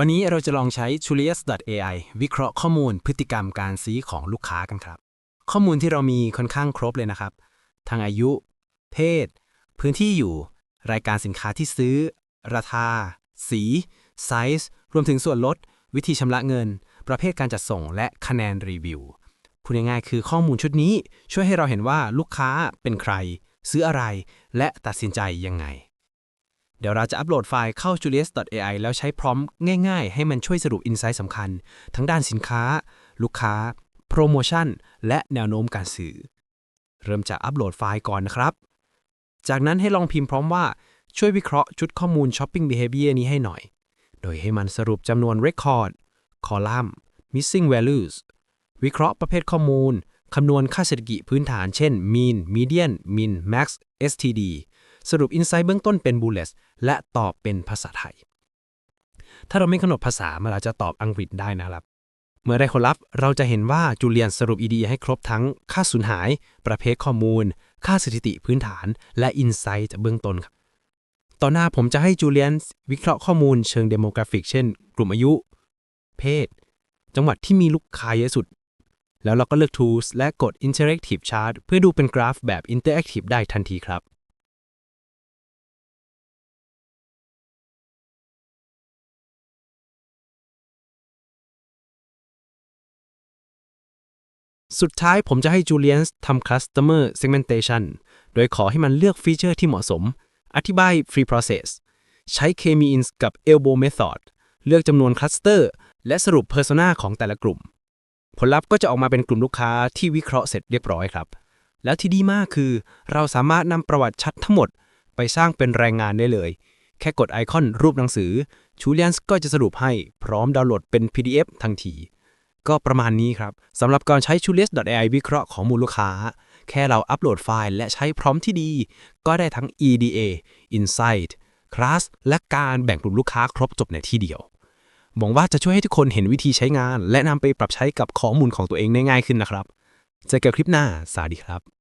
วันนี้เราจะลองใช้ Julius.ai วิเคราะห์ข้อมูลพฤติกรรมการซื้อของลูกค้ากันครับ ข้อมูลที่เรามีค่อนข้างครบเลยนะครับทั้งอายุ เพศ พื้นที่อยู่ รายการสินค้าที่ซื้อ ราคา สีไซส์รวมถึงส่วนลด วิธีชำระเงิน ประเภทการจัดส่งและคะแนนรีวิวพูดง่ายๆคือข้อมูลชุดนี้ ช่วยให้เราเห็นว่าลูกค้าเป็นใคร ซื้ออะไร และตัดสินใจยังไง เดี๋ยวเราจะอัปโหลดไฟล์เข้า julius.ai แล้วใช้พร้อมง่าย ๆ ให้มันช่วยสรุปอินไซต์สำคัญ ทั้งด้านสินค้า ลูกค้า โปรโมชั่น และแนวโน้มการซื้อเริ่มจากอัปโหลดไฟล์ก่อนนะครับ จากนั้นให้ลองพิมพ์พร้อมว่าช่วยวิเคราะห์ชุดข้อมูล Shopping Behavior นี้ให้หน่อย โดยให้มันสรุปจำนวน Record คอลัมน์ Missing Values วิเคราะห์ประเภทข้อมูล คำนวณค่าเศรษฐกิจพื้นฐาน เช่น Mean Median Min Max STD สรุป Insight เบื้องต้นเป็น Bullets และตอบเป็นภาษาไทย ถ้าเราไม่กำหนดภาษามันอาจจะตอบอังกฤษได้นะครับ เมื่อได้คนรับเราจะเห็นว่าจูเลียนสรุป ED ให้ครบทั้งค่าสูญหาย ประเภทข้อมูล ค่าสถิติพื้นฐาน และ Insight จากเบื้องต้นครับต่อหน้าผมจะให้จูเลียนวิเคราะห์ข้อมูลเชิงเดโมกราฟิก เช่น กลุ่มอายุ เพศ จังหวัดที่มีลูกค้าเยอะสุด แล้วเราก็เลือก Tools และกด Interactive Chart เพื่อดูเป็นกราฟแบบ Interactive ได้ทันทีครับ สุดท้ายผมจะให้ Julian ทำ Customer Segmentation โดยขอให้มันเลือกฟีเจอร์ที่เหมาะสม อธิบาย Free Process ใช้ K-means กับ Elbow Method เลือกจำนวนคลัสเตอร์และสรุป Persona ของแต่ละกลุ่ม ผลลัพธ์ก็จะออกมาเป็นกลุ่มลูกค้าที่วิเคราะห์เสร็จเรียบร้อยครับ แล้วที่ดีมากคือ เราสามารถนำประวัติชัดทั้งหมด ไปสร้างเป็นแรงงานได้เลย แค่กดไอคอนรูปหนังสือ Julian ก็จะสรุปให้พร้อมดาวน์โหลดเป็น PDF ทันที ก็ประมาณนี้ครับสำหรับการใช้ Julius.ai วิเคราะห์ของมูลลูกค้า แค่เราอัปโหลดไฟล์และใช้พร้อมที่ดี ก็ได้ทั้ง EDA Insight Class และการแบ่งกลุ่มลูกค้าครบจบในที่เดียวหวังว่าจะช่วยให้ทุกคนเห็นวิธีใช้งาน และนำไปปรับใช้กับข้อมูลของตัวเองได้ง่ายขึ้นนะครับ เจอกันคลิปหน้า สวัสดีครับ